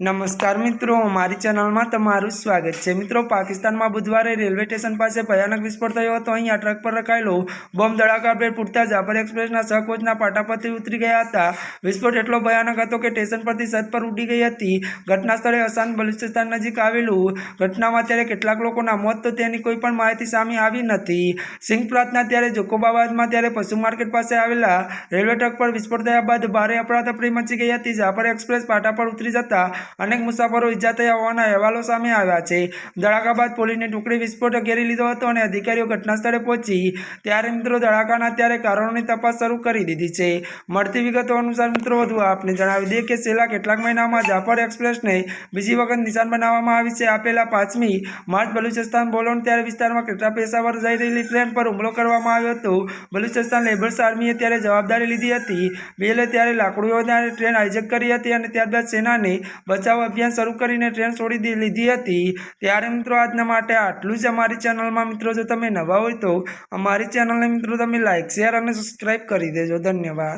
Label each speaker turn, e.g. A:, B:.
A: નમસ્કાર મિત્રો, મારી ચેનલમાં તમારું સ્વાગત છે. મિત્રો, પાકિસ્તાનમાં બુધવારે રેલવે સ્ટેશન પાસે ભયાનક વિસ્ફોટ થયો હતો. અહીંયા ટ્રક પર રખાયેલો બોમ્બ ધડાકાભેર ફૂટતા જાફર એક્સપ્રેસના કોચના પાટા પરથી ઉતરી ગયા હતા. વિસ્ફોટ એટલો ભયાનક હતો કે સ્ટેશન પરથી છત પર ઉડી ગઈ હતી. ઘટના સ્થળે અસાન બલુચિસ્તાન નજીક આવેલું ઘટનામાં ત્યારે કેટલાક લોકોના મોત તો તેની કોઈ પણ માહિતી સામે આવી નથી. સિંહ પ્રાર્થના ત્યારે જોકોબાબાદમાં ત્યારે પશુ માર્કેટ પાસે આવેલા રેલવે ટ્રક પર વિસ્ફોટ થયા બાદ ભારે અફરાતફરી મચી ગઈ હતી. જાફર એક્સપ્રેસ પાટા પર ઉતરી જતા અનેક મુસાફરો ઈજા થયા હોવાના અહેવાલો સામે આવ્યા છે. ધડાકા બાદ પોલીસની ટુકડી વિસ્ફોટ ઘેરી લીધો હતો અને અધિકારીઓ ઘટના સ્થળે પહોંચી. ત્યારે મિત્રો, ધડાકાના ત્યારે કારણોની તપાસ શરૂ કરી દીધી છે. મળતી વિગતો અનુસાર મિત્રો, વધુ આપને જણાવી દઈએ કે છેલ્લા કેટલાક મહિનામાં જાફર એક્સપ્રેસને બીજી વખત નિશાન બનાવવામાં આવી છે. આપેલા પાંચમી માર્ચ બલુચિસ્તાન બોલોન ત્યારે વિસ્તારમાં કેટલા પેશાવર જઈ રહેલી ટ્રેન પર હુમલો કરવામાં આવ્યો હતો. બલુચિસ્તાન લેબર્સ આર્મીએ ત્યારે જવાબદારી લીધી હતી. બેલે ત્યારે લાકડીઓ ટ્રેન હાઇજેક કરી હતી અને ત્યારબાદ સેનાને બચાવ અભિયાન શરૂ કરીને ટ્રેન છોડી લીધી હતી. ત્યારે મિત્રો આજના માટે આટલું જ અમારી ચેનલમાં. મિત્રો, જો તમે નવા હોય તો અમારી ચેનલને મિત્રો તમે લાઇક શેર અને સબસ્ક્રાઈબ કરી દેજો. ધન્યવાદ.